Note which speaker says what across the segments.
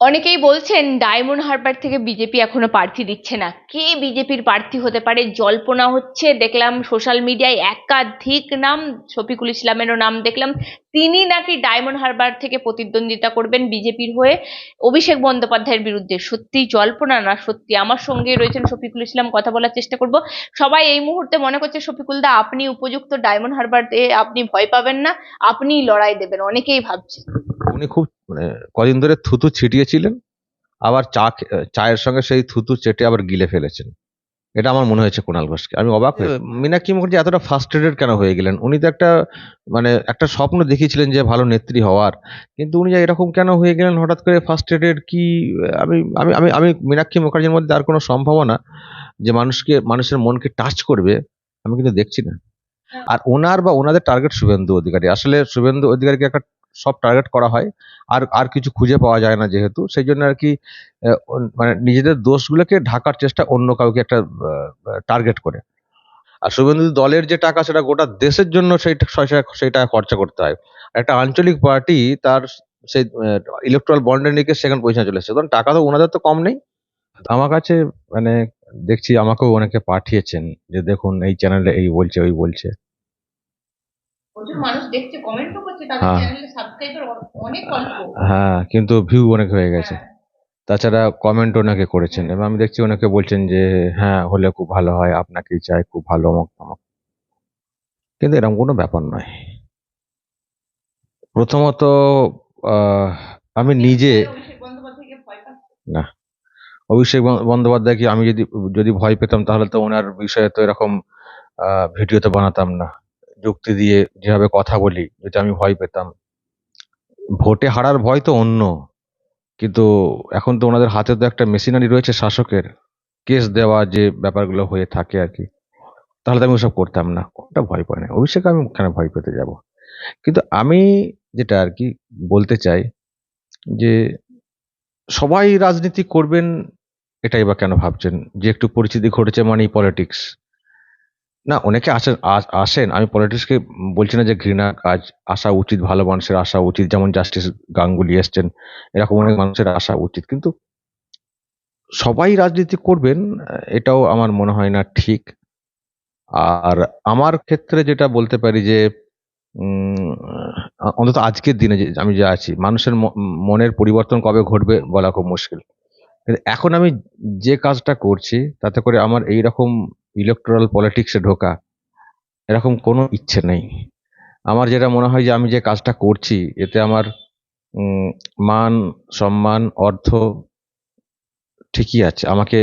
Speaker 1: অনেকেই বলছেন ডায়মন্ড হারবার থেকে বিজেপি এখনও প্রার্থী দিচ্ছে না। কে বিজেপির প্রার্থী হতে পারে? জল্পনা হচ্ছে, দেখলাম সোশ্যাল মিডিয়ায় একাধিক নাম, শফিকুল ইসলামেরও নাম দেখলাম। তিনি নাকি ডায়মন্ড হারবার থেকে প্রতিদ্বন্দ্বিতা করবেন বিজেপির হয়ে অভিষেক বন্দ্যোপাধ্যায়ের বিরুদ্ধে। সত্যি জল্পনা না, সত্যি আমার সঙ্গে রয়েছেন শফিকুল ইসলাম, কথা বলার চেষ্টা করব। সবাই এই মুহূর্তে মনে করছে, শফিকুল দা, আপনি উপযুক্ত ডায়মন্ড হারবারে আপনি ভয় পাবেন না, আপনিই লড়াই দেবেন, অনেকেই ভাবছে।
Speaker 2: উনি খুব মানে কদিন ধরে থুতু ছিটিয়েছিলেন, আবার চা চায়ের সঙ্গে সেই থুতু চেটে আবার গিলে ফেলেছেন। এটা আমার মনে হয়েছে কুণাল ঘোষকে। আমি অবাক হয়ে, মীনাক্ষী মুখার্জি এতটা ফার্স্ট্রেটেড কেন হয়ে গেলেন? উনি তো একটা মানে একটা স্বপ্ন দেখিয়েছিলেন যে ভালো নেত্রী হওয়ার, কিন্তু উনি যে এরকম কেন হয়ে গেলেন? হঠাৎ করে ফার্স্ট্রেটেড কি, আমি আমি আমি আমি মীনাক্ষী মুখার্জির মধ্যে আর কোনো সম্ভাবনা যে মানুষকে, মানুষের মনকে টাচ করবে, আমি কিন্তু দেখছি না। আর ওনার বা ওনাদের টার্গেট শুভেন্দু অধিকারী। আসলে শুভেন্দু অধিকারীকে একটা সব টার্গেট করা হয়। আর আর কিছু খুঁজে পাওয়া যায় না যেহেতু। সেই জন্য আর কি মানে নিজেদের দোষগুলোকে ঢাকার চেষ্টা অন্য কাউকে একটা টার্গেট করে। আর শুভেন্দু দলের যে টাকা, সেটা গোটা দেশের জন্য সেই সেই টাকা খরচা করতে হয়। একটা আঞ্চলিক পার্টি তার সেই ইলেকট্রাল বন্ডে নিয়ে সেখানে পয়সা চলে এসেছে। কারণ টাকা তো ওনাদের তো কম নেই। আমার কাছে মানে দেখছি আমাকেও অনেকে পাঠিয়েছেন যে দেখুন এই চ্যানেলে এই বলছে, ওই বলছে
Speaker 1: প্রচুর মানুষ দেখছে কমেন্টও করছে তাদের
Speaker 2: হ্যাঁ।
Speaker 1: চ্যানেলে সাবস্ক্রাইবার অনেক অল্প।
Speaker 2: হ্যাঁ কিন্তু ভিউ অনেক হয়ে গেছে। তাছাড়া কমেন্ট ওনাকে করেছেন। এবং আমি দেখছি ওনাকে বলছেন যে হ্যাঁ হলে খুব ভালো হয় আপনাকেই চাই খুব ভালো অমুক তমুক। কিন্তু এরকম কোনো ব্যাপার নয়। প্রথমত আমি নিজে না। অভিষেক বন্দ- বন্দ্যোপাধ্যায়কে আমি যদি যদি ভয় পেতাম তাহলে তো ওনার বিষয়ে তো এরকম আহ, ভিডিও তো বানাতাম না। যুক্তি দিয়ে যেভাবে কথা বলি যদি আমি ভয় পেতাম। ভোটে হারার ভয় তো অন্য, কিন্তু এখন তো ওনাদের হাতে তো একটা মেশিনারি রয়েছে শাসকের, কেস দেওয়া যে ব্যাপারগুলো হয়ে থাকে আর কি। তাহলে তো আমি ওসব করতাম না, কোনটা ভয় পাই না। অভিষেক আমি কেন ভয় পেতে যাব। কিন্তু আমি যেটা আর কি বলতে চাই, যে সবাই রাজনীতি করবেন, এটাই বা কেন ভাবছেন? যে একটু পরিচিতি ঘটেছে মানেই পলিটিক্স না, অনেকে আসেন, আস- আসেন। আমি পলিটিক্সকে বলছি না যে ঘৃণা কাজ, আসা উচিত, ভালো মানুষের আসা উচিত, যেমন জাস্টিস গাঙ্গুলি এসছেন, এরকম অনেক মানুষের আসা উচিত। কিন্তু সবাই রাজনীতি করবেন, এটাও আমার মনে হয় না ঠিক। আর আমার ক্ষেত্রে যেটা বলতে পারি যে অন্তত আজকের দিনে যে, আমি যে আছি, মানুষের মনের পরিবর্তন কবে ঘটবে বলা খুব মুশকিল। এখন আমি যে কাজটা করছি, তাতে করে আমার এই রকম ইলেকট্রাল পলিটিক্সে ঢোকা, এরকম কোনো ইচ্ছে নেই। আমার যেটা মনে হয় যে আমি যে কাজটা করছি, এতে আমার মান, সম্মান, অর্থ ঠিকই আছে। আমাকে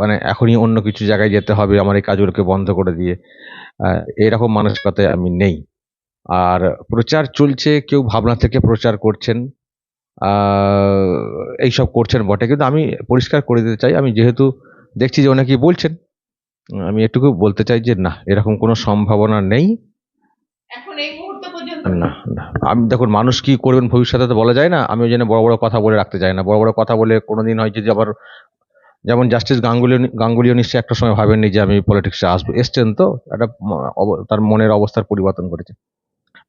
Speaker 2: মানে এখনই অন্য কিছু জায়গায় যেতে হবে, আমার এই কাজগুলোকে বন্ধ করে দিয়ে এরকম মানসিকতায় আমি নেই। আর প্রচার চলছে, কেউ ভাবনা থেকে প্রচার করছেন এইসব করছেন বটে। কিন্তু আমি পরিষ্কার করে দিতে চাই, আমি যেহেতু দেখছি যে অনেকেই বলছেন আমি এটুকু বলতে চাই যে না এরকম কোনো সম্ভাবনা নেই।
Speaker 1: এখন এই মুহূর্ত পর্যন্ত
Speaker 2: না না আমি দেখুন মানুষ কি করবেন ভবিষ্যতে তো বলা যায় না আমি ওই জন্য বড় বড় কথা বলে রাখতে চাই না। বড় বড় কথা বলে কোনোদিন হয় যদি আবার যেমন জাস্টিস গাঙ্গুলি গাঙ্গুলিও নিশ্চয়ই একটা সময় ভাবেননি যে আমি পলিটিক্সে আসব। এসছেন তো একটা তার মনের অবস্থার পরিবর্তন করেছে।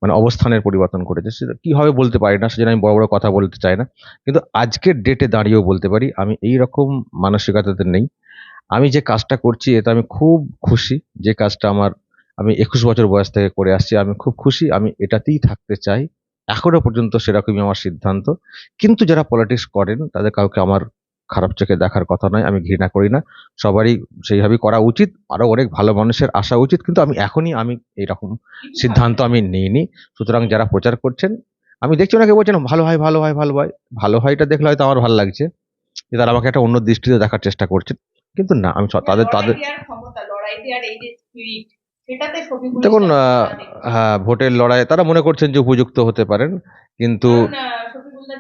Speaker 2: মানে অবস্থানের পরিবর্তন করেছে। সেটা কীভাবে বলতে পারি না সেজন্য আমি বড় বড় কথা বলতে চাই না। কিন্তু আজকের ডেটে দাঁড়িয়েও বলতে পারি আমি এই রকম মানসিকতাতে নেই। আমি যে কাজটা করছি, এতে আমি খুব খুশি যে কাজটা আমার, আমি একুশ বছর বয়স থেকে করে আসছি, আমি খুব খুশি, আমি এটাতেই থাকতে চাই। এখনও পর্যন্ত সেরকমই আমার সিদ্ধান্ত। কিন্তু যারা পলিটিক্স করেন, তাদের কাউকে আমার খারাপ চোখে দেখার কথা নয়, আমি ঘৃণা করি না। সবারই সেইভাবেই করা উচিত আরও অনেক ভালো মানুষের আসা উচিত, কিন্তু আমি এখনই আমি এইরকম সিদ্ধান্ত আমি নিইনি। সুতরাং যারা প্রচার করছেন, আমি দেখছি ওনাকে বলছেন, ভালো হয় ভালো হয় ভালো হয়, ভালো হয়টা দেখলে হয়তো আমার ভালো লাগছে। যে তারা আমাকে একটা অন্য দৃষ্টিতে দেখার চেষ্টা করছেন। কিন্তু না আমি তাদের তাদের দেখুন। হ্যাঁ ভোটের লড়াই তারা মনে করছেন যে উপযুক্ত হতে পারেন কিন্তু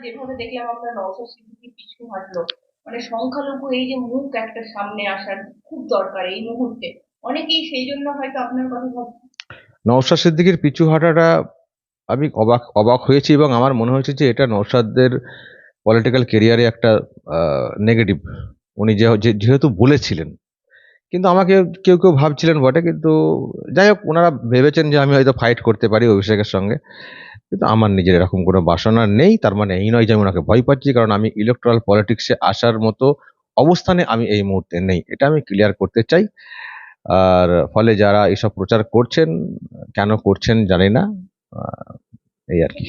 Speaker 1: যেভাবে দেখলাম আমরা সিদ্দিকী পিছু হাঁটলো মানে সংখ্যালঘু এই যে মুখ একটা সামনে আসার খুব দরকার এই মুহূর্তে অনেকেই সেই জন্য হয়তো আপনার কথা ভাবছে
Speaker 2: নওশাদ সিদ্দিকীর পিছু হাঁটাটা আমি অবাক অবাক হয়েছি এবং আমার মনে হয়েছে যে এটা নওশাদদের পলিটিক্যাল কেরিয়ারে একটা নেগেটিভ উনি যেহেতু বলেছিলেন। কিন্তু আমাকে কেউ কেউ ভাবছিলেন বটে, কিন্তু যাই হোক ওনারা ভেবেছেন যে আমি হয়তো ফাইট করতে পারি অভিষেকের সঙ্গে। কিন্তু আমার নিজের এরকম কোনো বাসনা নেই, তার মানে এই নয় যে আমি ওনাকে ভয় পাচ্ছি, কারণ আমি ইলেকট্রাল পলিটিক্সে আসার মতো অবস্থানে আমি এই মুহূর্তে নেই। এটা আমি ক্লিয়ার করতে চাই। আর ফলে যারা এসব প্রচার করছেন, কেন করছেন জানি না। এই আর কি।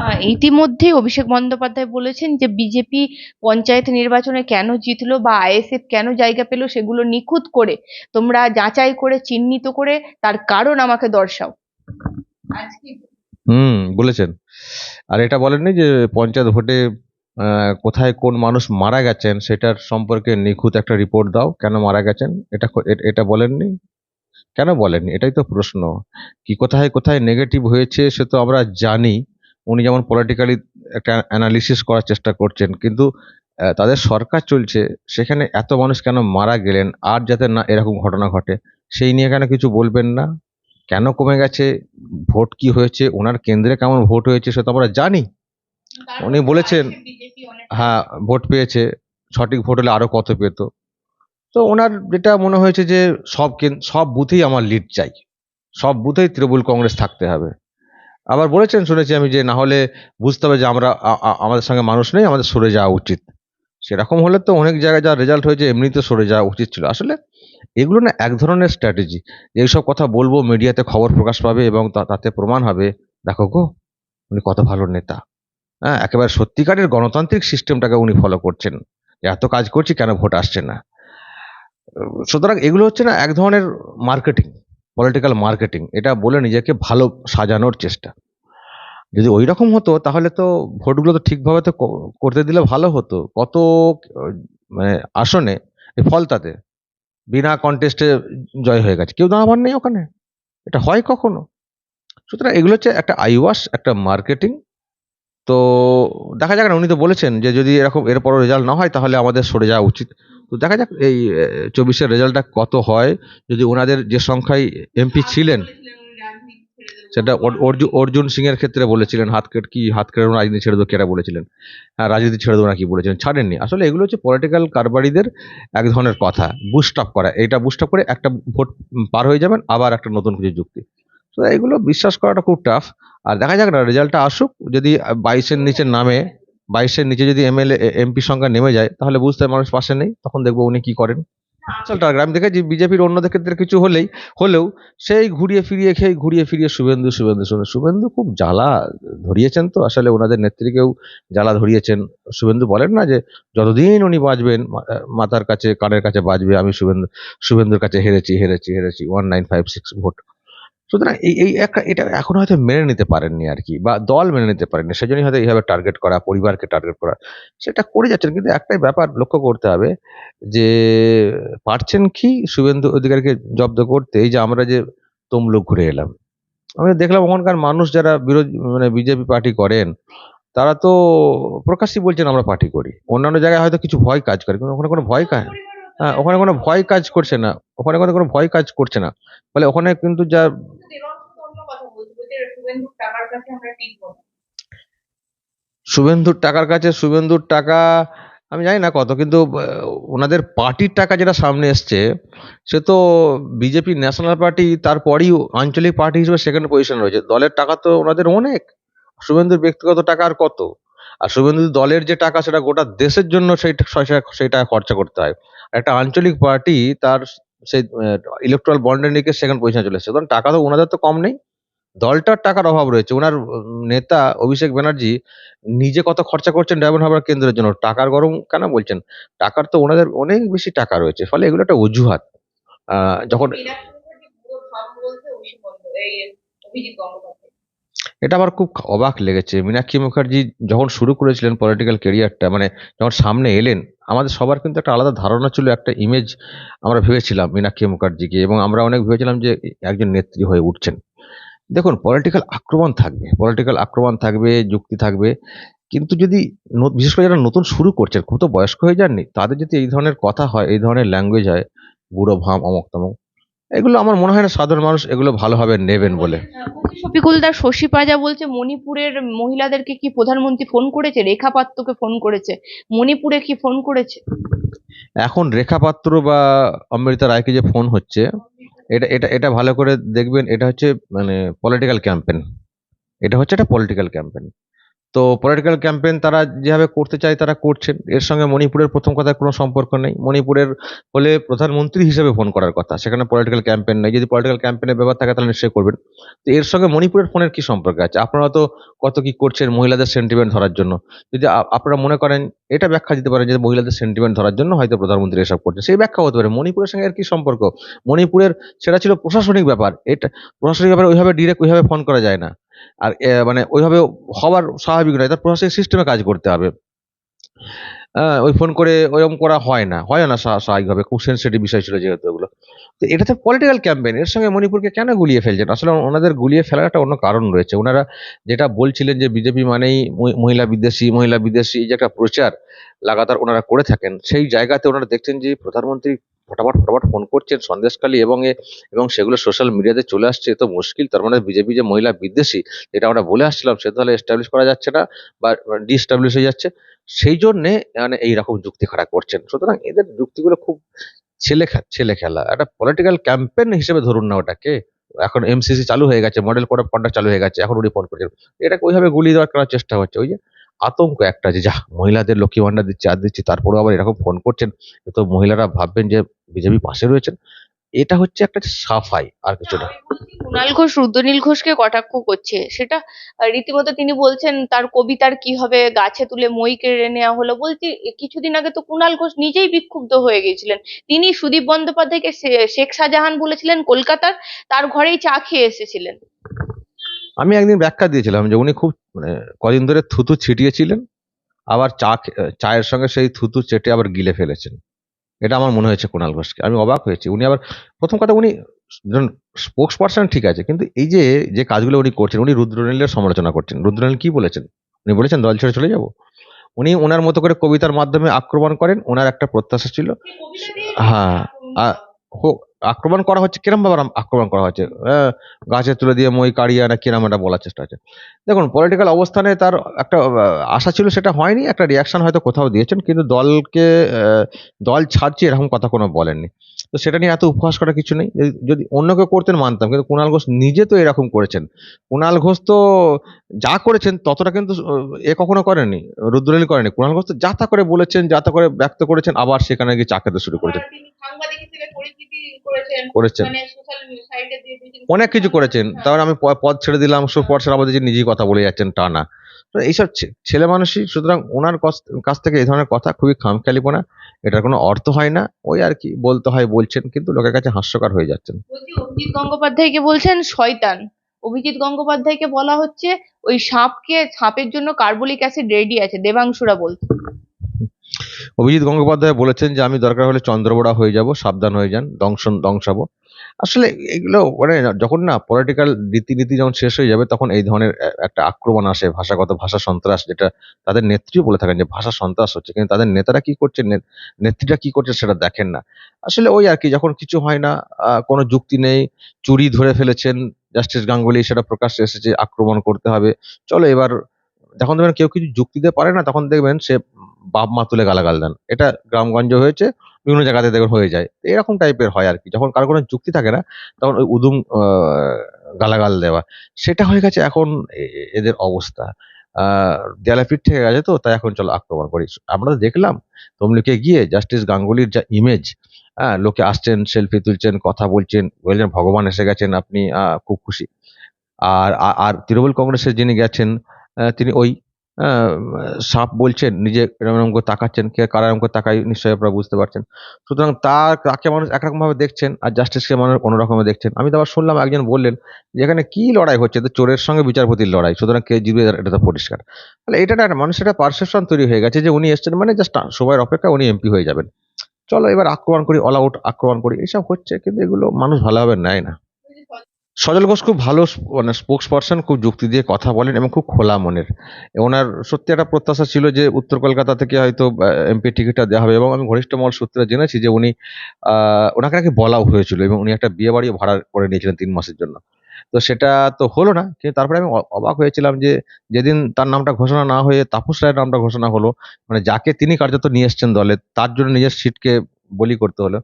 Speaker 1: আহ, ইতিমধ্যেই অভিষেক বন্দ্যোপাধ্যায় বলেছেন যে বিজেপি পঞ্চায়েত নির্বাচনে কেন জিতলো বা আইএসএফ কেন জায়গা পেল সেগুলো নিখুঁত করে তোমরা যাচাই করে চিহ্নিত করে তার কারণ আমাকে দর্শাও।
Speaker 2: হুম বলেছেন। আর এটা বলেননি যে পঞ্চায়েত ভোটে কোথায় কোন মানুষ মারা গেছেন সেটার সম্পর্কে নিখুঁত একটা রিপোর্ট দাও কেন মারা গেছেন এটা এটা বলেননি। কেন বলেননি? এটাই তো প্রশ্ন। কি কোথায় কোথায় নেগেটিভ হয়েছে সে তো আমরা জানি। উনি যেমন পলিটিক্যালি একটা অ্যানালিসিস করার চেষ্টা করছেন কিন্তু তাদের সরকার চলছে সেখানে এত মানুষ কেন মারা গেলেন? আর যাতে না এরকম ঘটনা ঘটে সেই নিয়ে কেন কিছু বলবেন না? কেন কমে গেছে? ভোট কি হয়েছে? ওনার কেন্দ্রে কেমন ভোট হয়েছে সে তো আমরা জানি। উনি বলেছেন হ্যাঁ ভোট পেয়েছে সঠিক ভোট হলে আরও কত পেত। তো ওনার যেটা মনে হয়েছে যে সব সব বুথেই আমার লিড চাই। সব বুথেই তৃণমূল কংগ্রেস থাকতে হবে। আবার বলেছেন, শুনেছি আমি যে না হলে বুঝতে হবে যে আমরা আমাদের সঙ্গে মানুষ নেই, আমাদের সরে যাওয়া উচিত। সেরকম হলে তো অনেক জায়গায় যা রেজাল্ট হয়েছে এমনিতে সরে যাওয়া উচিত ছিল। আসলে এগুলো না এক ধরনের স্ট্র্যাটেজি এইসব কথা বলব মিডিয়াতে খবর প্রকাশ পাবে এবং তাতে প্রমাণ হবে, দেখো গো, উনি কত ভালো নেতা। হ্যাঁ একেবারে সত্যিকারের গণতান্ত্রিক সিস্টেমটাকে উনি ফলো করছেন। এত কাজ করছি কেন ভোট আসছে না? সুতরাং এগুলো হচ্ছে না এক ধরনের মার্কেটিং পলিটিক্যাল মার্কেটিং এটা বলে নিজেকে ভালো সাজানোর চেষ্টা। যদি ওই রকম হতো, তাহলে তো ভোটগুলো তো ঠিকভাবে তো করতে দিলে ভালো হতো। কত মানে আসনে ফলতাতে বিনা কন্টেস্টে জয় হয়ে গেছে। কেউ দাঁড়াবার নেই ওখানে। এটা হয় কখনো? সুতরাং এগুলো হচ্ছে একটা আইওয়াশ একটা মার্কেটিং তো দেখা যাক না, উনি তো বলেছেন যে যদি এরকম, এরপরও রেজাল্ট না হয়, তাহলে আমাদের সরে যাওয়া উচিত। তো দেখা যাক এই চব্বিশের রেজাল্টটা কত হয়। যদি ওনাদের যে সংখ্যায় এমপি ছিলেন সেটা অর- অর্জুন অর্জুন সিং এর ক্ষেত্রে বলেছিলেন হাত কেট কি হাত কেটে রাজনীতি ছেড়ে দেবো কেরা বলেছিলেন। হ্যাঁ রাজনীতি ছেড়ে দেবো না কি বলেছিলেন ছাড়েননি। আসলে এগুলো হচ্ছে পলিটিক্যাল কারবারিদের এক ধরনের কথা বুস্ট আপ করা। এইটা বুস্ট আপ করে একটা ভোট পার হয়ে যাবেন আবার একটা নতুন কিছু যুক্তি। তো এগুলো বিশ্বাস করাটা খুব টাফ আর দেখা যাক না রেজাল্টটা আসুক যদি বাইশের নিচে নামে বাইশের নিচে যদি এমএলএ এমপি সংখ্যা নেমে যায়, তাহলে বুঝতে মানুষ পাশে নেই, তখন দেখব উনি কি করেন। আসলটা গ্রাম থেকে যে বিজেপির অন্যদের ক্ষেত্রে কিছু হলেই, হলেও সেই ঘুরিয়ে ফিরিয়ে খেয়ে ঘুরিয়ে ফিরিয়ে শুভেন্দু শুভেন্দু শুভেন্দু খুব জ্বালা ধরিয়েছেন তো। আসলে ওনাদের নেত্রীকেও জ্বালা ধরিয়েছেন। শুভেন্দু বলেন না যে যতদিন উনি বাঁচবেন, মা- মাথার কাছে, কানের কাছে বাঁচবে, আমি শুভেন্দু, শুভেন্দুর কাছে হেরেছি হেরেছি হেরেছি। One nine five six vote. সুতরাং এই এই একটা, এটা এখন হয়তো মেনে নিতে পারেননি আর কি, বা দল মেনে নিতে পারেননি, সেজন্যই হয়তো এইভাবে টার্গেট করা, পরিবারকে টার্গেট করা, সেটা করে যাচ্ছেন, কিন্তু একটাই ব্যাপার লক্ষ্য করতে হবে যে পারছেন কি শুভেন্দু অধিকারকে জব্দ করতে, এই যে আমরা যে তমলুক ঘুরে এলাম আমি দেখলাম ওখানকার মানুষ যারা বিরোধী মানে বিজেপি পার্টি করেন, তারা তো প্রকাশ্যই বলছেন আমরা পার্টি করি, অন্যান্য জায়গায় হয়তো কিছু ভয় কাজ করে, কিন্তু ওখানে কোনো ভয় কাজ হ্যাঁ ওখানে কোনো ভয় কাজ করছে না, ওখানে কোনো কোনো ভয় কাজ করছে না, ফলে ওখানে কিন্তু যা শুভেন্দুর টাকার কাছে শুভেন্দুর টাকা, আমি জানি না কত, কিন্তু ওনাদের পার্টির টাকা যেটা সামনে এসছে, সে তো বিজেপি ন্যাশনাল পার্টি, তারপরেই আঞ্চলিক পার্টি হিসেবে সেকেন্ড পজিশন রয়েছে। দলের টাকা তো ওনাদের অনেক, শুভেন্দুর ব্যক্তিগত টাকা আর কত? আর শুভেন্দু দলের যে টাকা, সেটা গোটা দেশের জন্য সেই সেই টাকা খরচা করতে হয়। একটা আঞ্চলিক পার্টি, তার সেই ইলেকট্রাল বন্ডের নিকে সেকেন্ড পজিশনে চলে এসেছে। তখন টাকা তো ওনাদের তো কম নেই। দলটার টাকার অভাব রয়েছে। ওনার নেতা অভিষেক ব্যানার্জি নিজে কত খরচা করছেন ডায়মন্ড হারবার কেন্দ্রের জন্য। টাকার গরম কেন বলছেন? টাকার তো ওনাদের অনেক বেশি টাকা রয়েছে, ফলে এগুলো একটা অজুহাত। যখন এটা আমার খুব অবাক লেগেছে। মীনাক্ষী মুখার্জি যখন শুরু করেছিলেন পলিটিক্যাল কেরিয়ারটা মানে যখন সামনে এলেন, আমাদের সবার কিন্তু একটা আলাদা ধারণা ছিল, একটা ইমেজ আমরা ভেবেছিলাম মীনাক্ষী মুখার্জিকে, এবং আমরা অনেক ভেবেছিলাম যে একজন নেত্রী হয়ে উঠছেন। দেখুন পলিটিক্যাল আক্রমণ থাকবে পলিটিক্যাল আক্রমণ থাকবে যুক্তি থাকবে কিন্তু যদি বিশেষ করে যারা নতুন শুরু করছেন খুব তো বয়স্ক হয়ে যাননি তাদের যদি এই ধরনের কথা হয় এই ধরনের ল্যাঙ্গুয়েজ হয় বুড়ো ভাম অমক তমক এগুলো আমার মনে হয় না সাধারণ মানুষ এগুলো ভালোভাবে নেবেন বলে।
Speaker 1: শফিকুলদার শশী পাজা বলছে মণিপুরের মহিলাদেরকে কি প্রধানমন্ত্রী ফোন করেছে? রেখা পাত্রকে ফোন করেছে। মণিপুরে কি ফোন করেছে?
Speaker 2: এখন রেখা পাত্র বা অমৃতা রায়কে যে ফোন হচ্ছে এটা এটা এটা ভালো করে দেখবেন, এটা হচ্ছে মানে পলিটিক্যাল ক্যাম্পেন এটা হচ্ছে একটা পলিটিক্যাল ক্যাম্পেন তো পলিটিক্যাল ক্যাম্পেন তারা যেভাবে করতে চায় তারা করছেন এর সঙ্গে মণিপুরের প্রথম কথার কোনো সম্পর্ক নেই। মণিপুরের হলে প্রধানমন্ত্রী হিসেবে ফোন করার কথা। সেখানে পলিটিক্যাল ক্যাম্পেন নেই। যদি পলিটিক্যাল ক্যাম্পেনের ব্যাপার থাকে তাহলে নিশ্চয়ই করবেন। তো এর সঙ্গে মণিপুরের ফোনের কি সম্পর্ক আছে? আপনারা তো কত কি করছেন মহিলাদের সেন্টিমেন্ট ধরার জন্য। যদি আপনারা মনে করেন এটা ব্যাখ্যা দিতে পারেন যে মহিলাদের সেন্টিমেন্ট ধরার জন্য হয়তো প্রধানমন্ত্রী এসব করছে সেই ব্যাখ্যা হতে পারে। মণিপুরের সঙ্গে এর কি সম্পর্ক? মণিপুরের সেটা ছিল প্রশাসনিক ব্যাপার। এটা প্রশাসনিক ব্যাপার ওইভাবে ডিরেক্ট ওইভাবে ফোন করা যায় না। আর মানে ওইভাবে হওয়ার স্বাভাবিক নয়, তার প্রসেসিং সিস্টেমে কাজ করতে হবে। ওই ফোন করে ওইরকম করা হয় না হয় না স্বা- স্বাভাবিকভাবে, খুব সেন্সিটিভ বিষয় ছিল যেহেতু ওগুলো তো এটা তো পলিটিক্যাল ক্যাম্পেইন এর সঙ্গে মণিপুরকে কেন গুলিয়ে ফেলছেন? আসলে ওনাদের গুলিয়ে ফেলার একটা অন্য কারণ রয়েছে। ওনারা যেটা বলছিলেন যে বিজেপি মানেই মহিলা বিদেশি মহিলা বিদেশি এই যে একটা প্রচার লাগাতার ওনারা করে থাকেন, সেই জায়গাতে ওনারা দেখছেন যে প্রধানমন্ত্রী ফটাফট ফটাফট ফোন করছেন সন্দেশখালী এবং এবং সেগুলো সোশ্যাল মিডিয়াতে চলে আসছে তো মুশকিল। তার মানে বিজেপি যে মহিলা বিদ্বেষী, যেটা আমরা বলে আসছিলাম সে তাহলে এস্টাবলিশ করা যাচ্ছে না বা ডিস্টাবলিশ হয়ে যাচ্ছে। সেই জন্যে মানে এইরকম যুক্তি খাড়া করছেন। সুতরাং এদের যুক্তিগুলো খুব ছেলে ছেলে খেলা। একটা পলিটিক্যাল ক্যাম্পেন হিসেবে ধরুন না ওটাকে। এখন এমসিসি চালু হয়ে গেছে মডেল কোড অফ কন্ডাক্ট চালু হয়ে গেছে, এখন উনি ফোন করছেন। এটাকে ওইভাবে গুলিয়ে দেওয়ার করার চেষ্টা হচ্ছে। ওই যে আতঙ্ক একটা যে যা মহিলাদের লক্ষ্মী ভান্ডার দিচ্ছে, আর দিচ্ছি। তারপরেও আবার এরকম ফোন করছেন। তো মহিলারা ভাববেন যে বিজেপি পাশে রয়েছেন। এটা হচ্ছে একটা সাফাই আর কিছু না
Speaker 1: কুণাল ঘোষ রুদ্রনীল ঘোষকে কটাক্ষ করছে। সেটা রীতিমতো তিনি বলছেন তার কবিতার কি হবে গাছে তুলে মই কেড়ে নেওয়া হলো বলছি কিছুদিন আগে তো কুণাল ঘোষ নিজেই বিক্ষুব্ধ হয়ে গিয়েছিলেন। তিনি সুদীপ বন্দ্যোপাধ্যায়কে শেখ শাহজাহান বলেছিলেন কলকাতার তার ঘরেই চা খেয়ে এসেছিলেন।
Speaker 2: আমি একদিন ব্যাখ্যা দিয়েছিলাম যে উনি খুব মানে কদিন ধরে থুতু ছিটিয়েছিলেন আবার চা চায়ের সঙ্গে সেই থুতু চেটে আবার গিলে ফেলেছেন। এটা আমার মনে হয়েছে কুণাল ঘোষকে। আমি অবাক হয়েছি। উনি আবার প্রথম কথা উনি স্পোক্স পার্সন ঠিক আছে কিন্তু এই যে যে কাজগুলো উনি করছেন উনি রুদ্রনীলের সমালোচনা করছেন। রুদ্রনীল কি বলেছেন? উনি বলেছেন দল ছেড়ে চলে যাব? উনি ওনার মতো করে কবিতার মাধ্যমে আক্রমণ করেন ওনার একটা প্রত্যাশা ছিল। হ্যাঁ, আক্রমণ করা হচ্ছে কিরম ভাবে আক্রমণ করা হচ্ছে? আহ, গাছে তুলে দিয়ে মই কাড়িয়া না কিরম এটা বলার চেষ্টা হচ্ছে? দেখুন পলিটিক্যাল অবস্থানে তার একটা আশা ছিল সেটা হয়নি একটা রিয়াকশন হয়তো কোথাও দিয়েছেন কিন্তু দলকে দল ছাড়ছে এরকম কথা কোনো বলেননি। তো সেটা নিয়ে এত উপহাস করা কিছু নেই। যদি- অন্য কেউ করতেন মানতাম কিন্তু কুণাল ঘোষ নিজে তো এরকম করেছেন। কুণাল ঘোষ তো যা করেছেন ততটা কিন্তু এ কখনো করেনি রুদ্রলীল করেনি কুণাল ঘোষ তো যা করে বলেছেন যা তা করে ব্যক্ত করেছেন আবার সেখানে গিয়ে চাকাতে শুরু করেছেন
Speaker 1: তিনি সাংবাদিক হিসেবে পরিচিতি করেছেন মানে।
Speaker 2: অনেক কিছু করেছেন।
Speaker 1: হ্যাঁ।
Speaker 2: তারপর আমি পদ ছেড়ে দিলাম সুপর ছেড়ে আবার যে নিজেই কথা বলে যাচ্ছেন টানা তো এইসব ছেলে মানুষই সুতরাং ওনার কাছ থেকে এই ধরনের কথা খুবই খামখেয়ালিপনা। এটার কোনো অর্থ হয় না। ওই আর কি বলতে হয় বলছেন কিন্তু লোকের কাছে হাস্যকর হয়ে যাচ্ছেন।
Speaker 1: অভিজিৎ গঙ্গোপাধ্যায়কে বলছেন শয়তান। অভিজিৎ গঙ্গোপাধ্যায়কে বলা হচ্ছে ওই সাপকে সাপের জন্য কার্বলিক অ্যাসিড রেডি আছে দেবাংশুরা বলছে।
Speaker 2: অভিজিৎ গঙ্গোপাধ্যায় বলেছেন যে, আমি দরকার হলে চন্দ্রবড়া হয়ে যাব, সাবধান হয়ে যান, দংশন, দংশাবো। আসলে এগুলো মানে যখন না পলিটিক্যাল রীতিনীতি যখন শেষ হয়ে যাবে, তখন এই ধরনের একটা আক্রমণ আসে, ভাষাগত ভাষা সন্ত্রাস, যেটা তাদের নেত্রীও বলে থাকেন যে, ভাষা সন্ত্রাস হচ্ছে। কিন্তু তাদের নেতারা কি করছে নেত্রীরা কি করছে সেটা দেখেন না। আসলে ওই আর কি, যখন কিছু হয় না কোনো যুক্তি নেই, চুরি ধরে ফেলেছেন, জাস্টিস গাঙ্গুলি, সেটা প্রকাশ্যে এসেছে, আক্রমণ করতে হবে, চলো এবার, যখন দেখবেন কেউ কিছু যুক্তি দিতে পারে না, তখন দেখবেন সে বাপ মা তুলে গালাগাল দেন। এটা গ্রামগঞ্জে হয়েছে, বিভিন্ন জায়গাতে দেখবেন হয়ে যায়। এরকম টাইপের হয় আর কি যখন কারও কোনো যুক্তি থাকে না, তখন ওই উদুম গালাগাল দেওয়া। সেটা হয়ে গেছে এখন এদের অবস্থা। দেয়ালে পিঠ থেকে গেছে তো, তাই এখন চলো আক্রমণ করি। আমরা তো দেখলাম, তমলুকে গিয়ে জাস্টিস গাঙ্গুলির যা ইমেজ হ্যাঁ লোকে আসছেন সেলফি তুলছেন, কথা বলছেন বলছেন ভগবান এসে গেছেন আপনি খুব খুশি। আর আর তৃণমূল কংগ্রেসের যিনি গেছেন তিনি ওই সাপ বলছেন, নিজে এরকম এরকম করে তাকাচ্ছেন, কে কারা এরকম করে তাকাই নিশ্চয়ই আপনারা বুঝতে পারছেন। সুতরাং তার, তাকে মানুষ একরকমভাবে দেখছেন আর জাস্টিসকে মানুষ অন্যরকম দেখছেন। আমি তো আবার শুনলাম একজন বললেন যে এখানে কী লড়াই হচ্ছে? তো চোরের সঙ্গে বিচারপতির লড়াই, সুতরাং কে জিতবে এটা তো পরিষ্কার। তাহলে এটা একটা মানুষের একটা পারসেপশন তৈরি হয়ে গেছে যে উনি এসছেন মানে জাস্ট সবাই অপেক্ষা উনি এমপি হয়ে যাবেন। চলো এবার আক্রমণ করি অল আউট আক্রমণ করি এইসব হচ্ছে কিন্তু এগুলো মানুষ ভালোভাবে নেয় না। সজল ঘোষ খুব ভালো মানে স্পোক্স পার্সন খুব যুক্তি দিয়ে কথা বলেন এবং খুব খোলা মনের। ওনার সত্যি একটা প্রত্যাশা ছিল যে উত্তর কলকাতা থেকে হয়তো এমপি টিকিটটা দেওয়া হবে এবং আমি ঘনিষ্ঠ মহল সূত্রে জেনেছি যে উনি ওনাকে নাকি বলাও হয়েছিল এবং উনি একটা বিয়ে বাড়িও ভাড়া করে নিয়েছিলেন তিন মাসের জন্য। তো সেটা তো হলো না, কিন্তু তারপরে আমি অবাক হয়েছিলাম যে যেদিন তার নামটা ঘোষণা না হয়ে তাপস রায়ের নামটা ঘোষণা হলো মানে যাকে তিনি কার্যত নিয়ে এসছেন দলে, তার জন্য নিজের সিটকে বলি করতে হলো।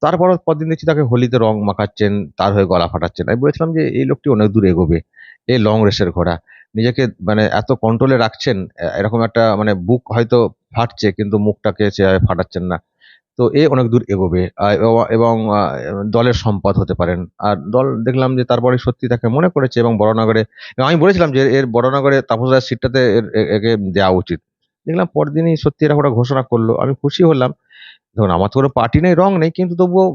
Speaker 2: তারপর পরদিন দেখছি তাকে হোলিতে রং মাখাচ্ছেন, তার হয়ে গলা ফাটাচ্ছেন। আমি বলেছিলাম যে, এই লোকটি অনেক দূর এগোবে। এ লং রেসের ঘোড়া। নিজেকে মানে এত কন্ট্রোলে রাখছেন এরকম একটা মানে বুক হয়তো ফাটছে, কিন্তু মুখটাকে সেভাবে ফাটাচ্ছেন না। তো এ অনেক দূর এগোবে এবং- দলের সম্পদ হতে পারেন। আর দল দেখলাম যে তারপরে সত্যি তাকে মনে করেছে এবং বড়নগরে আমি বলেছিলাম যে, এর বড়নগরে তাপস রায়ের সিটটাতে একে দেওয়া উচিত। দেখলাম পরদিনই সত্যি এরকম একটা ঘোষণা করল। আমি খুশি হলাম ধরুন আমার তো কোনো পার্টি নেই রং নেই, কিন্তু তবুও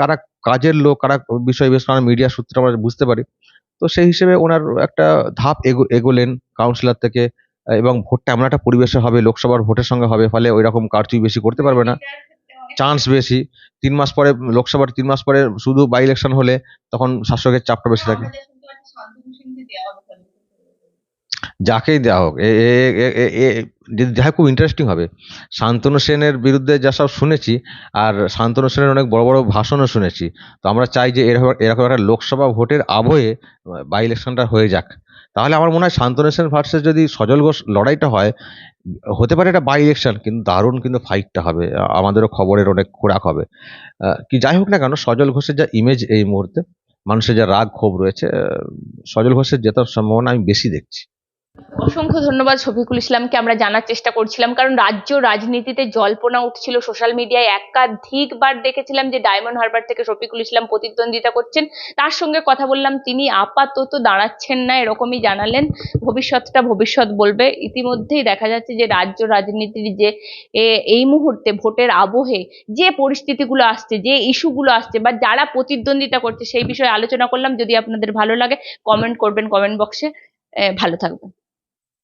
Speaker 2: কারা কাজের লোক, কারা বিষয় বেশ কারণ মিডিয়া সূত্রে আমরা বুঝতে পারি। তো সেই হিসেবে ওনার একটা ধাপ এগো, এগোলেন কাউন্সিলর থেকে, এবং ভোটটা এমন একটা পরিবেশে হবে, লোকসভার ভোটের সঙ্গে হবে, ফলে ওই রকম কারচুপি বেশি করতে পারবে না। চান্স বেশি। তিন মাস পরে লোকসভার, তিন মাস পরে শুধু বাই ইলেকশন হলে তখন শাসকের চাপটা বেশি থাকে। যাকেই দেওয়া হোক এ- এ- এ- এ- এ- যে- দেখা খুব ইন্টারেস্টিং হবে। শান্তনু সেনের বিরুদ্ধে যা সব শুনেছি, আর শান্তনু সেনের অনেক বড় বড় ভাষণও শুনেছি। তো আমরা চাই যে এরকম এরকম একটা লোকসভা ভোটের আবহে বাই ইলেকশনটা হয়ে যাক। তাহলে আমার মনে হয় শান্তনু সেন ভার্সেস যদি সজল ঘোষ লড়াইটা হয়, হতে পারে এটা বাই ইলেকশন কিন্তু দারুণ কিন্তু ফাইটটা হবে। আমাদেরও খবরের অনেক খোরাক হবে। কি যাই হোক না কেন, সজল ঘোষের যা ইমেজ এই মুহূর্তে, মানুষের যা রাগ ক্ষোভ রয়েছে সজল ঘোষের জেতার সম্ভাবনা আমি বেশি দেখছি।
Speaker 1: অসংখ্য ধন্যবাদ শফিকুল ইসলামকে, আমরা জানার চেষ্টা করছিলাম, কারণ রাজ্য রাজনীতিতে জল্পনা উঠছিল সোশ্যাল মিডিয়ায়, একাধিকবার দেখেছিলাম যে ডায়মন্ড হারবার থেকে শফিকুল ইসলাম প্রতিদ্বন্দ্বিতা করছেন। তার সঙ্গে কথা বললাম, তিনি আপাতত দাঁড়াচ্ছেন না, এরকমই জানালেন। ভবিষ্যৎটা ভবিষ্যৎ বলবে। ইতিমধ্যেই দেখা যাচ্ছে যে রাজ্য রাজনীতির যে এই মুহূর্তে ভোটের আবহে যে পরিস্থিতিগুলো আসছে, যে ইস্যুগুলো আসছে, বা যারা প্রতিদ্বন্দ্বিতা করছে, সেই বিষয়ে আলোচনা করলাম। যদি আপনাদের ভালো লাগে, কমেন্ট করবেন কমেন্ট বক্সে। ভালো থাকবেন।